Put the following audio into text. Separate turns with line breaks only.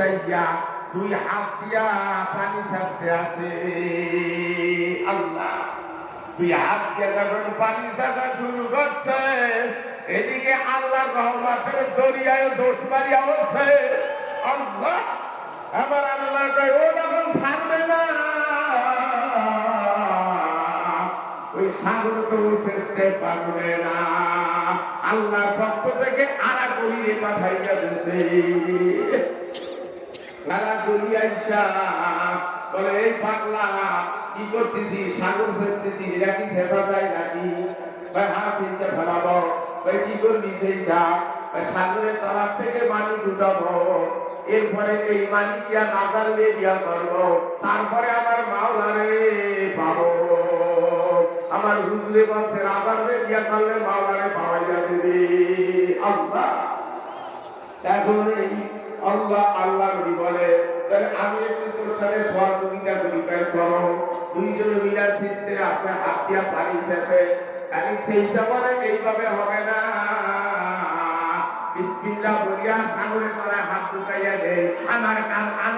যাইয়া দুই হাত দিয়া পানি ছাড়তে আসে। আল্লাহ তুই হাত দিয়ে যখন পানি চাষা শুরু করছে, এদিকে আল্লাহ রহমাতের দরিয়ায় দোষ মারিয়া উঠছে আল্লাহ, আমার আল্লাহ ও যখন ছাড়বে না, ওই সাগর তো চেষ্টা পারবে না। আল্লাহ পক্ষ থেকে আড়া করিয়ে পাঠাইয়া দিছে। সারা দুনিয়া ইসা বলে, এই পাগলা, কি করতেছি সাগর ফেলতেছি এটা কি ফেলা যায় নাকি? ভাই হাত চিনতে ফেলাবো। ভাই, কি করবি সেই যা সাগরের তলার থেকে মানি দুটাবো এরপরে এই দিয়া নাজার দিয়া করব। তারপরে আমার মাওলারে পাবো। আমার হুজুরে বলছে, রাজার দিয়া করলে মাওলারে পাওয়া যাবে আল্লাহ। এখন এই আল্লাহ আল্লাহ বলে করি তাই করো। দুইজনে মিলার সিস্টে আছে, হাত দিয়া পানি খেতে খালি সেই সময় এইভাবে হবে না। বিসমিল্লাহ বলিয়া সাগরে তারা হাত ঢুকাইয়া দেয় আমার আল্লাহ